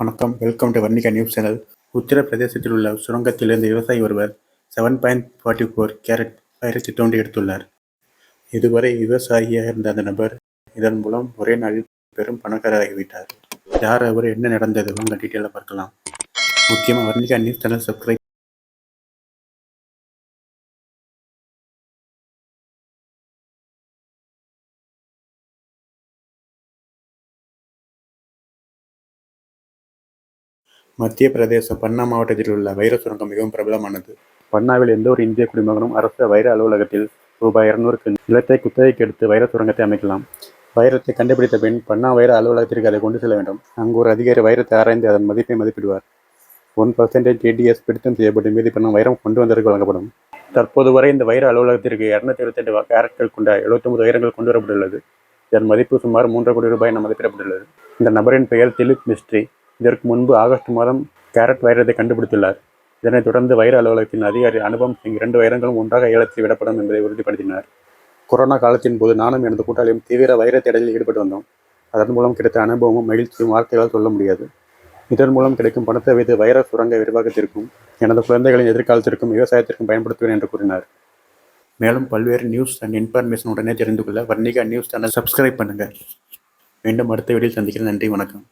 வணக்கம். Welcome to Varnika news channel உத்தரப்பிரதேசத்தில் உள்ள சுரங்கத்திலிருந்து விவசாயி ஒருவர் seven point forty four carat பயிரத்தை தோண்டி எடுத்துள்ளார். இதுவரை விவசாயியாக இருந்த அந்த நபர் இதன் மூலம் ஒரே நாளில் பெரும் பணக்காரராகிவிட்டார். யார் அவர் என்ன நடந்தது? உங்கள் டீட்டெயிலாக பார்க்கலாம். முக்கியமாக வர்ணிகா நியூஸ் சேனல் சப்ஸ்கிரைப் மத்திய பிரதேசம் பன்னா மாவட்டத்தில் உள்ள வைர சுரங்கம் மிகவும் பிரபலமானது. பன்னாவில் எந்த ஒரு இந்திய குடிமகனும் அரசு வைர அலுவலகத்தில் ரூபாய் இருநூறுக்கு நிலத்தை குத்தகைக்கு எடுத்து வைர சுரங்கத்தை அமைக்கலாம். வைரத்தை கண்டுபிடித்த பின் பன்னா வைர அலுவலகத்திற்கு அதை கொண்டு செல்ல வேண்டும். அங்கு ஒரு அதிகாரி வைரத்தை ஆராய்ந்து அதன் மதிப்பை மதிப்பிடுவார். ஒன் பர்சன்டேஜ் ஏடிஎஸ் பிடித்தம் செய்யப்பட்டு மீதி பணம் வைரம் கொண்டு வந்ததற்கு வழங்கப்படும். தற்போது வரை இந்த வைர அலுவலகத்திற்கு இரநூத்தி இருபத்தெட்டு கேரட்கள் கொண்ட எழுபத்தொன்பது வைரங்கள் கொண்டு வரப்பட்டுள்ளது இதன் மதிப்பு சுமார் மூன்று கோடி ரூபாய் என மதிப்பிடப்பட்டுள்ளது. இந்த நபரின் பெயர் திலீப் மிஸ்ட்ரி. இதற்கு முன்பு ஆகஸ்ட் மாதம் கேரட் வைரத்தை கண்டுபிடித்துள்ளார். இதனைத் தொடர்ந்து வைர அலுவலகத்தின் அதிகாரி அனுபவம் சிங் இரண்டு வைரங்களும் ஒன்றாக ஏலத்தில் விடப்படும் என்பதை உறுதிப்படுத்தினார். கொரோனா காலத்தின் போது நானும் எனது கூட்டாளியும் தீவிர வைர தேடலில் ஈடுபட்டு வந்தோம். அதன் மூலம் கிடைத்த அனுபவமும் மகிழ்ச்சியும் வார்த்தைகளால் சொல்ல முடியாது. இதன் மூலம் கிடைக்கும் பணத்தை வைத்து வைர சுரங்க விரிவாக்கத்திற்கும் எனது குழந்தைகளின் எதிர்காலத்திற்கும் விவசாயத்திற்கும் பயன்படுத்துவேன் என்று கூறினார். மேலும் பல்வேறு நியூஸ் அண்ட் இன்ஃபர்மேஷன் உடனே தெரிந்து கொள்ள வர்ணிகா நியூஸ் சேனல் சப்ஸ்கிரைப் பண்ணுங்கள் மீண்டும் அடுத்த வீடியோ சந்திக்கிறேன். நன்றி வணக்கம்.